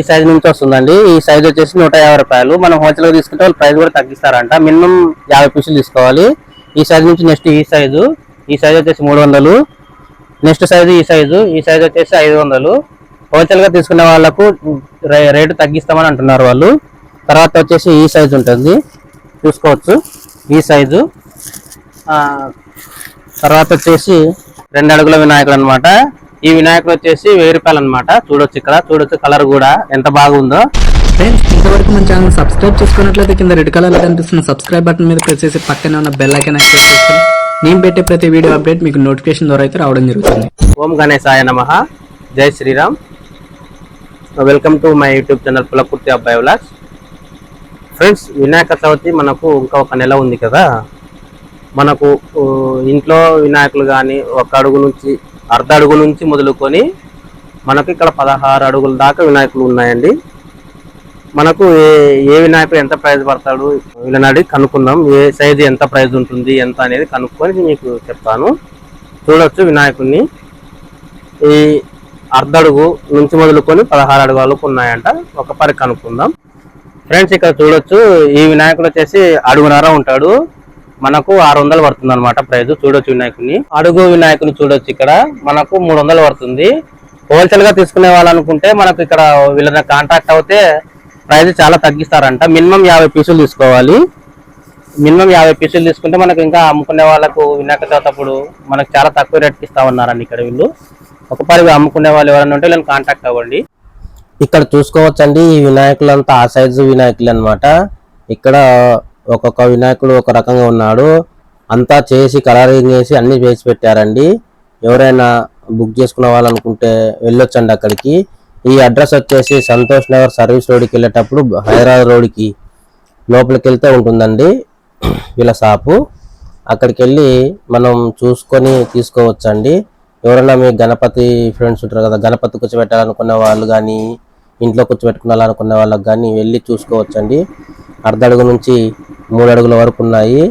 ఈ సైజ్ నుంచి వస్తుందండి. ఈ సైజ్ వచ్చేసి నూట యాభై రూపాయలు. మనం హోల్సేల్గా తీసుకుంటే వాళ్ళు ప్రైస్ కూడా తగ్గిస్తారంట. మినిమం యాభై పీసులు తీసుకోవాలి. ఈ సైజ్ నుంచి నెక్స్ట్ ఈ సైజు ఈ సైజ్ వచ్చేసి మూడు వందలు. నెక్స్ట్ సైజు ఈ సైజు ఈ సైజ్ వచ్చేసి ఐదు వందలు. హోల్సేల్గా తీసుకునే వాళ్ళకు రే- రేటు తగ్గిస్తామని అంటున్నారు వాళ్ళు. తర్వాత వచ్చేసి ఈ సైజు ఉంటుంది. చూసుకోవచ్చు. ఈ సైజు తర్వాత వచ్చేసి రెండు అడుగుల వినాయకుడు అనమాట ఈ వినాయకుడు వచ్చేసి వెయ్యి రూపాయలు అనమాట చూడొచ్చు ఇక్కడ చూడొచ్చు కలర్ కూడా ఎంత బాగుందో. ఫ్రెండ్స్ ఇంతవరకు మన ఛానల్ సబ్స్క్రైబ్ చేసుకున్నట్లయితే కింద రెడ్ కలర్ కనిపిస్తున్న సబ్స్క్రైబ్ బటన్ మీద ప్రెస్ చేసి పక్కనే ఉన్న బెల్ ఐకాన్ యాక్టివేట్ చేసుకొని నేను పెట్టే ప్రతి వీడియో అప్డేట్ మీకు నోటిఫికేషన్ ద్వారా అయితే రావడం జరుగుతుంది. ఓం గణేశాయ నమ. జై Shriram. Welcome to my YouTube channel Pulakurthi అబ్బాయి వ్లాగ్స్ ఫ్రెండ్స్ వినాయక చవితి మనకు ఇంకా ఒక నెల ఉంది కదా. మనకు ఇంట్లో వినాయకులు కానీ ఒక అడుగు నుంచి అర్ధ అడుగు నుంచి మొదలుకొని మనకు ఇక్కడ పదహారు అడుగుల దాకా వినాయకులు ఉన్నాయండి. మనకు ఏ ఏ వినాయకుడు ఎంత ప్రైజ్ పడతాడు వీళ్ళనాడి కనుక్కుందాం. ఏ సైజు ఎంత ప్రైజ్ ఉంటుంది ఎంత అనేది కనుక్కొని మీకు చెప్తాను. చూడొచ్చు వినాయకుడిని ఈ అర్ధడుగు నుంచి మొదలుకొని పదహారు అడుగు వరకు ఉన్నాయంట. ఒక పరి కనుక్కుందాం. ఫ్రెండ్స్ ఇక్కడ చూడొచ్చు ఈ వినాయకుడు వచ్చేసి అడుగునారా ఉంటాడు. మనకు ఆరు వందలు పడుతుంది అనమాట ప్రైజ్. చూడొచ్చు వినాయకుని అడుగు వినాయకుని చూడొచ్చు ఇక్కడ. మనకు మూడు వందలు పడుతుంది. హోల్సేల్గా తీసుకునే వాళ్ళు అనుకుంటే మనకు ఇక్కడ వీళ్ళని కాంటాక్ట్ అవుతే ప్రైజ్ చాలా తగ్గిస్తారంట. మినిమం యాభై పీసులు తీసుకోవాలి. మినిమం యాభై పీసులు తీసుకుంటే మనకు ఇంకా అమ్ముకునే వాళ్ళకు వినాయక చవితి అప్పుడు మనకు చాలా తక్కువ రేట్కి ఇస్తామన్నారండి ఇక్కడ వీళ్ళు. ఒక పది అమ్ముకునే వాళ్ళు ఎవరైనా ఉంటే వీళ్ళని కాంటాక్ట్ అవ్వండి. ఇక్కడ చూసుకోవచ్చండి ఈ వినాయకులంతా ఆ సైజు వినాయకులు అనమాట ఇక్కడ ఒక్కొక్క వినాయకుడు ఒక రకంగా ఉన్నాడు. అంతా చేసి కలరింగ్ చేసి అన్ని చేసి పెట్టారండి. ఎవరైనా బుక్ చేసుకున్న వాళ్ళనుకుంటే వెళ్ళొచ్చండి అక్కడికి. ఈ అడ్రస్ వచ్చేసి సంతోష్ నగర్ సర్వీస్ రోడ్కి వెళ్ళేటప్పుడు హైదరాబాద్ రోడ్కి లోపలికి వెళ్తే ఉంటుందండి వీళ్ళ షాపు. అక్కడికి వెళ్ళి మనం చూసుకొని తీసుకోవచ్చండి. ఎవరైనా మీ గణపతి ఫ్రెండ్స్ ఉంటారు కదా గణపతి కూర్చోబెట్టాలనుకున్న వాళ్ళు కానీ ఇంట్లో కూర్చోబెట్టుకోవాలనుకున్న వాళ్ళకి కానీ వెళ్ళి చూసుకోవచ్చండి. అర్ధ అడుగు నుంచి మూడు అడుగుల వరకు ఉన్నాయి.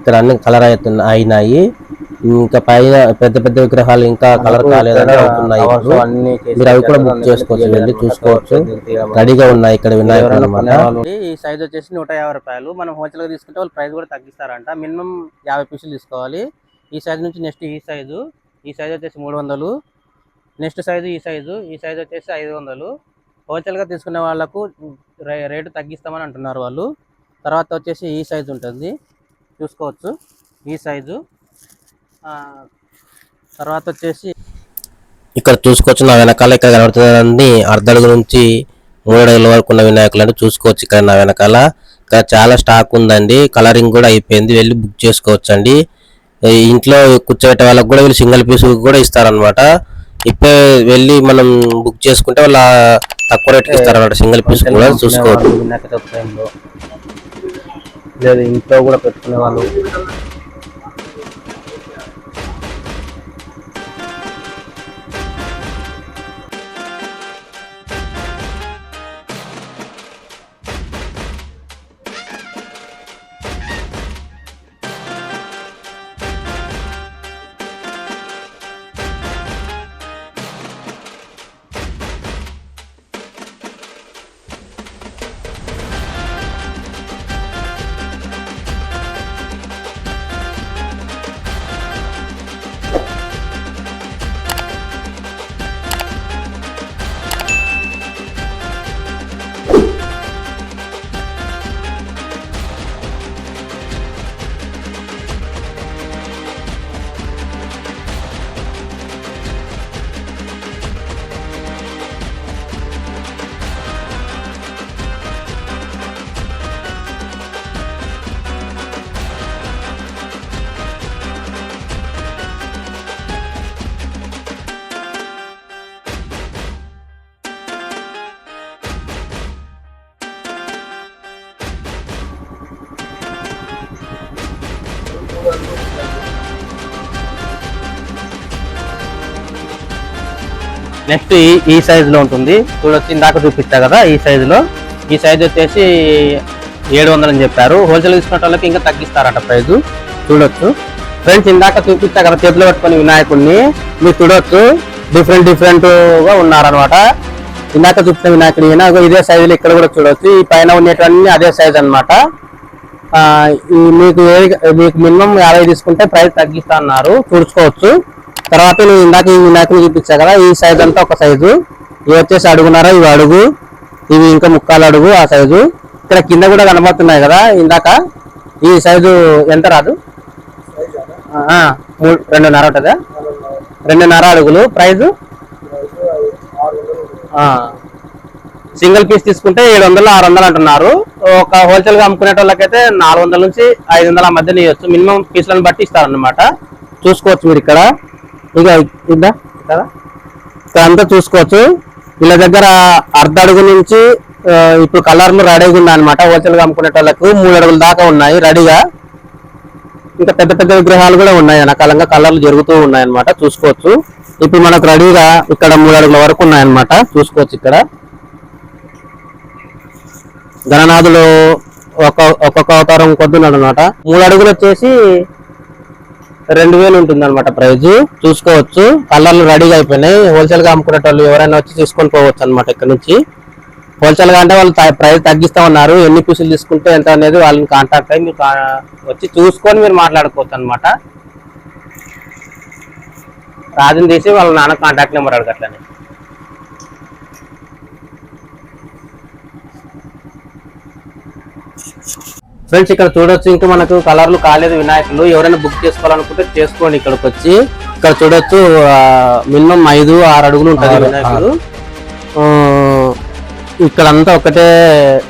ఇక్కడ అన్ని కలర్ అవుతున్న అయినాయి. ఇంకా పైన పెద్ద పెద్ద విగ్రహాలు ఇంకా కలర్ కాలేదని అవుతున్నాయి. మీరు అవి కూడా బుక్ చేసుకోవచ్చు. వెళ్ళి చూసుకోవచ్చు. రెడీగా ఉన్నాయి ఇక్కడ వినాయకుడు అన్నమాట. ఈ సైజ్ వచ్చేసి నూట యాభై రూపాయలు. మనం హోల్సేల్గా తీసుకుంటే వాళ్ళు ప్రైస్ కూడా తగ్గిస్తారంట. మినిమం యాభై పీసులు తీసుకోవాలి. ఈ సైజ్ నుంచి నెక్స్ట్ ఈ సైజు ఈ సైజ్ వచ్చేసి మూడు వందలు. నెక్స్ట్ సైజు ఈ సైజు ఈ సైజ్ వచ్చేసి ఐదు హోల్సేల్గా తీసుకునే వాళ్ళకు రే- రేటు తగ్గిస్తామని అంటున్నారు వాళ్ళు. తర్వాత వచ్చేసి ఈ సైజు ఉంటుంది. చూసుకోవచ్చు. ఈ సైజు. తర్వాత వచ్చేసి ఇక్కడ చూసుకోవచ్చు. నా వెనకాల ఇక్కడ కనబడుతుంది అర్ధడుగు నుంచి మూడడుగుల వరకు ఉన్న వినాయకులు అంటే చూసుకోవచ్చు. ఇక్కడ నా వెనకాల. ఇక్కడ చాలా స్టాక్ ఉందండి. కలరింగ్ కూడా అయిపోయింది. వెళ్ళి బుక్ చేసుకోవచ్చు అండి ఇంట్లో కూర్చోబెట్టే వాళ్ళకి కూడా వీళ్ళు సింగిల్ పీస్ కూడా ఇస్తారనమాట ఇప్పుడే వెళ్ళి మనం బుక్ చేసుకుంటే వాళ్ళ తక్కువ రేట్కి ఇస్తారన్నమాట సింగిల్ పీస్ కూడా చూసుకోవచ్చు లేదు ఇంట్లో కూడా పెట్టుకునే వాళ్ళు నెక్స్ట్ ఈ ఈ సైజ్లో ఉంటుంది. చూడొచ్చి ఇందాక చూపిస్తా కదా ఈ సైజ్లో ఈ సైజ్ వచ్చేసి ఏడు వందలు అని చెప్పారు. హోల్సేల్ తీసుకున్న వాళ్ళకి ఇంకా తగ్గిస్తారట ప్రైజ్. చూడొచ్చు. ఫ్రెండ్స్ ఇందాక చూపిస్తా కదా చేతిలో పెట్టుకుని వినాయకుడిని మీరు చూడొచ్చు. డిఫరెంట్ డిఫరెంట్గా ఉన్నారనమాట. ఇందాక చూపిన వినాయకుడి ఈయన ఇదే సైజులో ఇక్కడ కూడా చూడవచ్చు ఈ పైన ఉండేటవన్నీ అదే సైజ్ అన్నమాట. మీకు ఏ మీకు మినిమం యాభై తీసుకుంటే ప్రైస్ తగ్గిస్తా అన్నారు. చూసుకోవచ్చు. తర్వాత నేను ఇందాక ఈ వినాయకుని చూపించా కదా ఈ సైజ్ అంతా ఒక సైజు ఇవి వచ్చేసి అడుగున్నారా ఇవి అడుగు. ఇవి ఇంకా ముక్కాలు అడుగు ఆ సైజు ఇక్కడ కింద కూడా కనబడుతున్నాయి కదా ఇందాక. ఈ సైజు ఎంత రాదు? రెండున్నర ఉంటుందా? రెండున్నర అడుగులు. ప్రైజు సింగిల్ పీస్ తీసుకుంటే ఏడు వందలు ఆరు వందలు అంటున్నారు. ఒక హోల్సేల్గా అమ్ముకునే వాళ్ళకైతే నాలుగు వందల నుంచి ఐదు వందల మధ్య ఇవ్వచ్చు మినిమం పీసులను బట్టి ఇస్తారన్నమాట. చూసుకోవచ్చు మీరు ఇక్కడ. ఇక ఇద్దా కదా? ఇక్కడ అంతా చూసుకోవచ్చు. వీళ్ళ దగ్గర అర్ధ అడుగు నుంచి ఇప్పుడు కలర్లు రెడీగా ఉన్నాయి అనమాట హోల్సేల్గా అమ్ముకునే వాళ్ళకు మూడు అడుగుల దాకా ఉన్నాయి రెడీగా. ఇంకా పెద్ద పెద్ద విగ్రహాలు కూడా ఉన్నాయి. వెనకాలంగా కలర్లు జరుగుతూ ఉన్నాయి అనమాట చూసుకోవచ్చు. ఇప్పుడు మనకు రెడీగా ఇక్కడ మూడు అడుగుల వరకు ఉన్నాయి అనమాట చూసుకోవచ్చు ఇక్కడ. గణనాథులు ఒక ఒక్కొక్క అవతారం కొద్దున్నాడు అనమాట మూడు అడుగులు వచ్చేసి రెండు వేలు ఉంటుంది అనమాట ప్రైజ్. చూసుకోవచ్చు. కలర్లు రెడీగా అయిపోయినాయి. హోల్సేల్గా అమ్ముకునే వాళ్ళు ఎవరైనా వచ్చి తీసుకొని పోవచ్చు అనమాట ఇక్కడ నుంచి. హోల్సేల్గా అంటే వాళ్ళు ప్రైస్ తగ్గిస్తా ఉన్నారు ఎన్ని పీసులు తీసుకుంటే ఎంత అనేది వాళ్ళని కాంటాక్ట్ అయ్యి మీరు వచ్చి చూసుకొని మీరు మాట్లాడుకోవచ్చు అనమాట రాజుని తీసి వాళ్ళ నాన్న కాంటాక్ట్ నెంబర్ అడగట్లని ఫ్రెండ్స్ ఇక్కడ చూడొచ్చు. ఇంకా మనకు కలర్లు కాలేదు వినాయకులు. ఎవరైనా బుక్ చేసుకోవాలనుకుంటే చేసుకోండి ఇక్కడికి వచ్చి ఇక్కడ చూడొచ్చు మినిమం ఐదు ఆరు అడుగులు ఉంటుంది వినాయకుడు. ఇక్కడ అంతా ఒకటే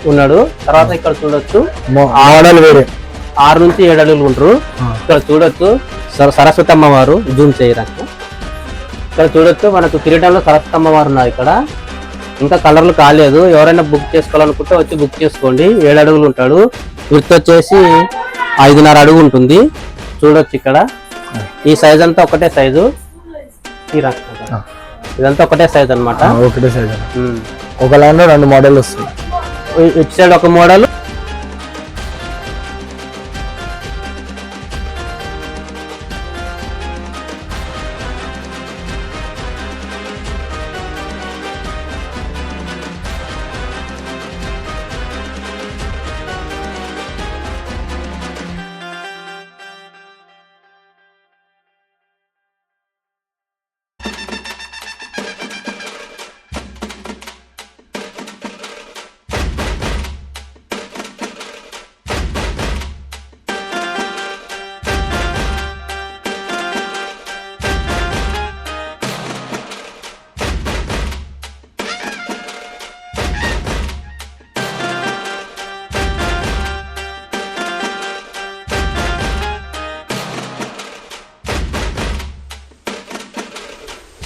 ఉన్నాడు. తర్వాత ఇక్కడ చూడొచ్చు. మోడల్ వేరే. ఆరు నుంచి ఏడు అడుగులు ఉంటారు ఇక్కడ చూడొచ్చు. సర- సరస్వతి అమ్మవారు జూమ్ చేయడానికి. ఇక్కడ చూడొచ్చు మనకు కిరీటంలో సరస్వతి అమ్మవారు ఉన్నారు ఇక్కడ. ఇంకా కలర్లు కాలేదు. ఎవరైనా బుక్ చేసుకోవాలనుకుంటే వచ్చి బుక్ చేసుకోండి. ఏడు అడుగులు ఉంటాడు. వచ్చేసి ఐదున్నర అడుగు ఉంటుంది. చూడొచ్చు ఇక్కడ. ఈ సైజ్ అంతా ఒకటే సైజు. ఇదంతా ఒకటే సైజ్ అన్నమాట. ఒకటే సైజ్. ఒక లైన్లో రెండు మోడల్ వస్తాయి ఇ- ఇటు సైడ్ ఒక మోడల్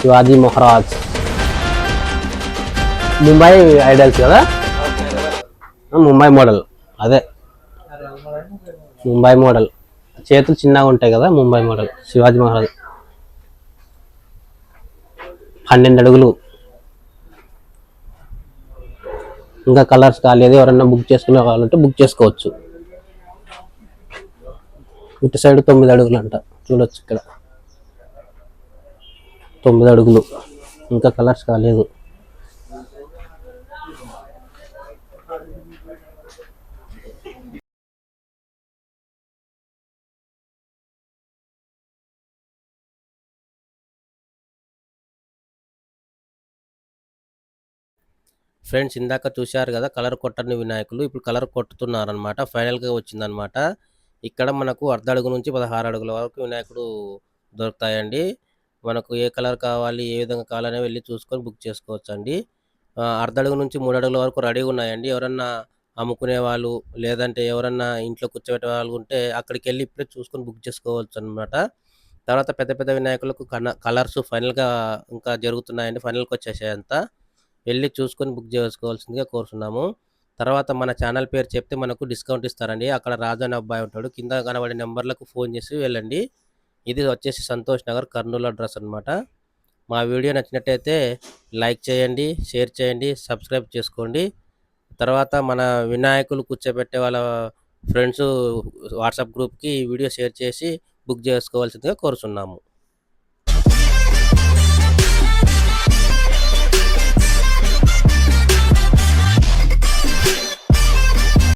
శివాజీ మహారాజ్. ముంబై ఐడల్స్ కదా? ముంబై మోడల్. అదే. ముంబై మోడల్. చేతులు చిన్నగా ఉంటాయి కదా ముంబై మోడల్ శివాజీ మహారాజ్. పన్నెండు అడుగులు. ఇంకా కలర్స్ కాలేదు ఎవరన్నా బుక్ చేసుకునే కావాలంటే బుక్ చేసుకోవచ్చు. ఇటు సైడ్ తొమ్మిది అడుగులు అంట చూడొచ్చు ఇక్కడ. తొమ్మిది అడుగులు. ఇంకా కలర్స్ కాలేదు. ఫ్రెండ్స్ ఇందాక చూశారు కదా కలర్ కొట్టని వినాయకులు. ఇప్పుడు కలర్ కొట్టుతున్నారనమాట ఫైనల్గా వచ్చిందనమాట ఇక్కడ మనకు అర్ధ అడుగు నుంచి పదహారు అడుగుల వరకు వినాయకుడు దొరుకుతాయండి. మనకు ఏ కలర్ కావాలి ఏ విధంగా కావాలనే వెళ్ళి చూసుకొని బుక్ చేసుకోవచ్చు అండి అర్ధడుగు నుంచి మూడు అడుగుల వరకు రెడీగా ఉన్నాయండి. ఎవరన్నా అమ్ముకునే వాళ్ళు లేదంటే ఎవరన్నా ఇంట్లో కూర్చోబెట్టే వాళ్ళు ఉంటే అక్కడికి వెళ్ళి ఇప్పుడే చూసుకొని బుక్ చేసుకోవచ్చు అనమాట తర్వాత పెద్ద పెద్ద వినాయకులకు కన కలర్స్ ఫైనల్గా ఇంకా జరుగుతున్నాయండి. ఫైనల్కి వచ్చేసాయి అంతా వెళ్ళి చూసుకొని బుక్ చేసుకోవాల్సిందిగా కోరుతున్నాము తర్వాత మన ఛానల్ పేరు చెప్తే మనకు డిస్కౌంట్ ఇస్తారండి. అక్కడ రాజు అనే అబ్బాయి ఉంటాడు. కింద కనబడే నెంబర్లకు ఫోన్ చేసి వెళ్ళండి. ఇది వచ్చేసి సంతోష్ నగర్ కర్నూలు అడ్రస్ అన్నమాట. మా వీడియో నచ్చినట్టయితే లైక్ చేయండి షేర్ చేయండి సబ్స్క్రైబ్ చేసుకోండి. తర్వాత మన వినాయకులు కూర్చోబెట్టే వాళ్ళ ఫ్రెండ్స్ వాట్సాప్ గ్రూప్కి ఈ వీడియో షేర్ చేసి బుక్ చేసుకోవాల్సిందిగా కోరుచున్నాము.